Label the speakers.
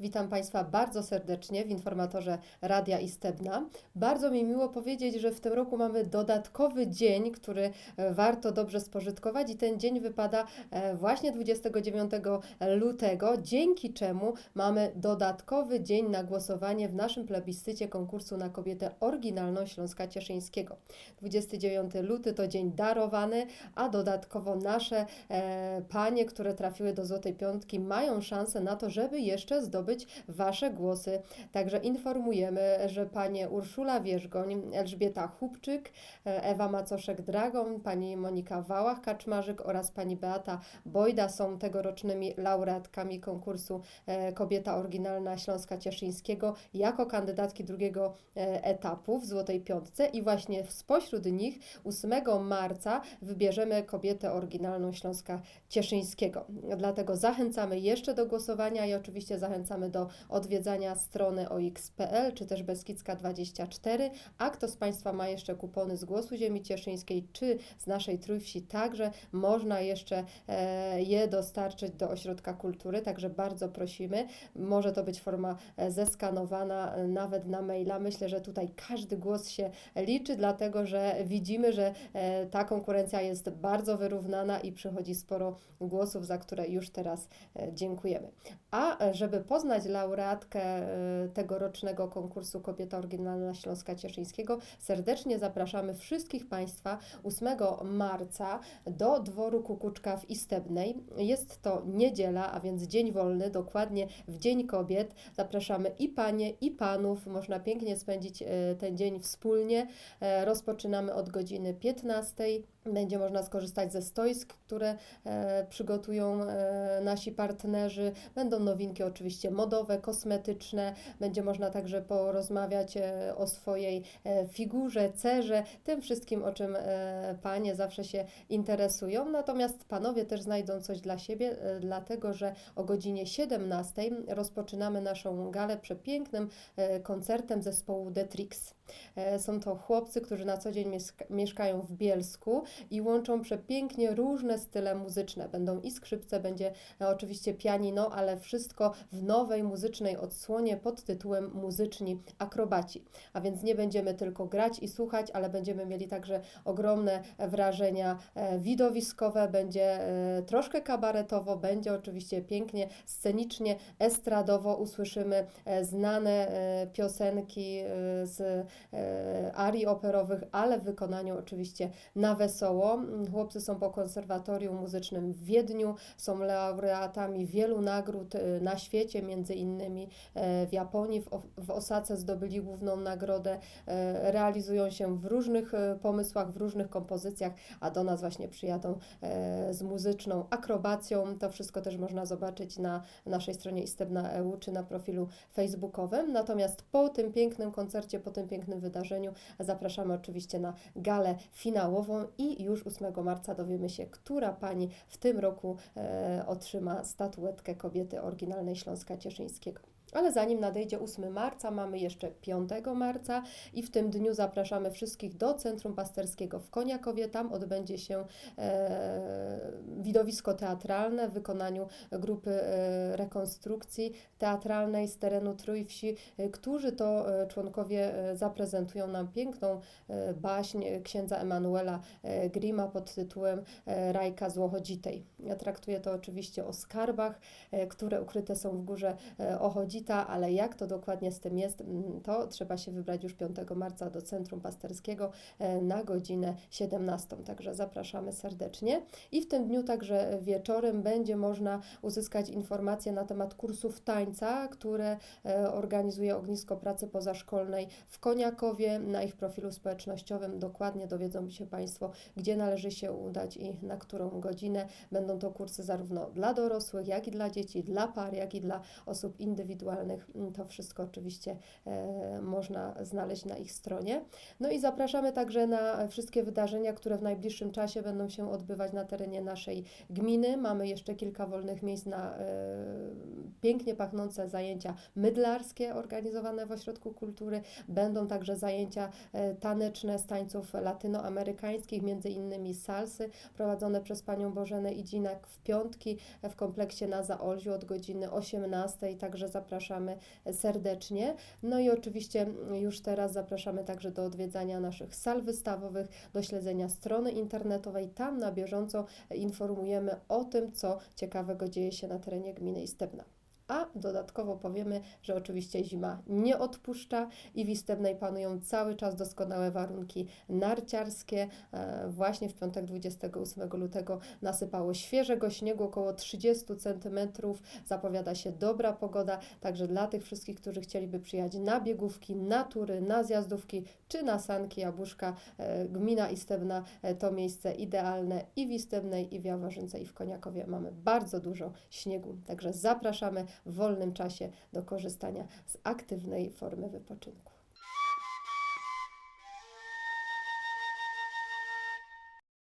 Speaker 1: Witam Państwa bardzo serdecznie w informatorze Radia Istebna. Bardzo mi miło powiedzieć, że w tym roku mamy dodatkowy dzień, który e, warto dobrze spożytkować i ten dzień wypada e, właśnie 29 lutego, dzięki czemu mamy dodatkowy dzień na głosowanie w naszym plebiscycie konkursu na kobietę oryginalną Śląska Cieszyńskiego. 29 luty to dzień darowany, a dodatkowo nasze e, panie, które trafiły do Złotej Piątki mają szansę na to, żeby jeszcze zdobyć Wasze głosy. Także informujemy, że panie Urszula Wierzgoń, Elżbieta Chubczyk, e, Ewa Macoszek-Dragon, pani Monika Wałach-Kaczmarzyk oraz pani Beata Bojda są tegorocznymi laureatkami konkursu e, Kobieta Oryginalna Śląska Cieszyńskiego jako kandydatki drugiego e, etapu w Złotej Piątce i właśnie spośród nich 8 marca wybierzemy kobietę oryginalną Śląska Cieszyńskiego. Dlatego zachęcamy jeszcze do głosowania i oczywiście zachęcamy do odwiedzania strony ox.pl czy też Beskidzka24, a kto z Państwa ma jeszcze kupony z Głosu Ziemi Cieszyńskiej czy z naszej Trójwsi także można jeszcze e, je dostarczyć do Ośrodka Kultury, także bardzo prosimy. Może to być forma e, zeskanowana e, nawet na maila. Myślę, że tutaj każdy głos się liczy, dlatego że widzimy, że ta konkurencja jest bardzo wyrównana i przychodzi sporo głosów, za które już teraz dziękujemy. A żeby poznać laureatkę e, tegorocznego konkursu Kobieta Oryginalna Śląska Cieszyńskiego, serdecznie zapraszamy wszystkich Państwa 8 marca do dworu Kukuczka w Istebnej. Jest to niedziela, a więc dzień wolny, dokładnie w Dzień Kobiet. Zapraszamy i panie, i panów. Można pięknie spędzić e, ten dzień wspólnie. E, Rozpoczynamy od godziny 15. Będzie można skorzystać ze stoisk, które przygotują nasi partnerzy. Będą nowinki oczywiście modowe, kosmetyczne. Będzie można także porozmawiać e, o swojej e, figurze, cerze, tym wszystkim, o czym e, panie zawsze się interesują. Natomiast panowie też znajdą coś dla siebie, dlatego że o godzinie 17 rozpoczynamy naszą galę przepięknym koncertem zespołu Detrix. E, Są to chłopcy, którzy na co dzień mieszka- mieszkają w Bielsku i łączą przepięknie różne style muzyczne. Będą i skrzypce, będzie oczywiście pianino, ale wszystko w nowej muzycznej odsłonie pod tytułem Muzyczni Akrobaci. A więc nie będziemy tylko grać i słuchać, ale będziemy mieli także ogromne wrażenia e, widowiskowe, będzie e, troszkę kabaretowo, będzie oczywiście pięknie, scenicznie, estradowo usłyszymy e, znane piosenki z arii operowych, ale w wykonaniu oczywiście na wesoło. Chłopcy są po konserwatorium muzycznym w Wiedniu, są laureatami wielu nagród na świecie, między innymi e, w Japonii, w, Osace zdobyli główną nagrodę, e, realizują się w różnych e, pomysłach, w różnych kompozycjach, a do nas właśnie przyjadą z muzyczną akrobacją. To wszystko też można zobaczyć na naszej stronie istebna.eu czy na profilu facebookowym. Natomiast po tym pięknym koncercie, po tym pięknym wydarzeniu zapraszamy oczywiście na galę finałową i już 8 marca dowiemy się, która pani w tym roku otrzyma statuetkę kobiety oryginalnej Śląska Cieszyńskiego. Ale zanim nadejdzie 8 marca, mamy jeszcze 5 marca i w tym dniu zapraszamy wszystkich do Centrum Pasterskiego w Koniakowie. Tam odbędzie się e, widowisko teatralne w wykonaniu grupy e, rekonstrukcji teatralnej z terenu Trójwsi, e, którzy to e, członkowie e, zaprezentują nam piękną e, baśń księdza Emanuela Grima pod tytułem Rajka Złochodzitej. Ja traktuję to oczywiście o skarbach, e, które ukryte są w górze e, Ale jak to dokładnie z tym jest, mm, to trzeba się wybrać już 5 marca do Centrum Pasterskiego e, na godzinę 17. Także zapraszamy serdecznie. I w tym dniu także wieczorem będzie można uzyskać informacje na temat kursów tańca, które e, organizuje Ognisko Pracy Pozaszkolnej w Koniakowie. Na ich profilu społecznościowym dokładnie dowiedzą się Państwo, gdzie należy się udać i na którą godzinę. Będą to kursy zarówno dla dorosłych, jak i dla dzieci, dla par, jak i dla osób indywidualnych. Mm, To wszystko oczywiście e, można znaleźć na ich stronie. No i zapraszamy także na wszystkie wydarzenia, które w najbliższym czasie będą się odbywać na terenie naszej gminy. Mamy jeszcze kilka wolnych miejsc na e, pięknie pachnące zajęcia mydlarskie organizowane w Ośrodku Kultury. Będą także zajęcia e, taneczne z tańców latynoamerykańskich, między innymi salsy, prowadzone przez panią Bożenę Idzinak w piątki w kompleksie na Zaolziu od godziny 18. Także zapraszamy zapraszamy serdecznie. No i oczywiście już teraz zapraszamy także do odwiedzania naszych sal wystawowych, do śledzenia strony internetowej. Tam na bieżąco informujemy o tym, co ciekawego dzieje się na terenie gminy Istebna. A dodatkowo powiemy, że oczywiście zima nie odpuszcza i w Istebnej panują cały czas doskonałe warunki narciarskie. E, Właśnie w piątek 28 lutego nasypało świeżego śniegu, około 30 cm. Zapowiada się dobra pogoda, także dla tych wszystkich, którzy chcieliby przyjechać na biegówki, na tury, na zjazdówki czy na sanki Jabłuszka, e, gmina Istebna e, to miejsce idealne i w Istebnej, i w Jaworzynce, i w Koniakowie mamy bardzo dużo śniegu, także zapraszamy w wolnym czasie do korzystania z aktywnej formy wypoczynku.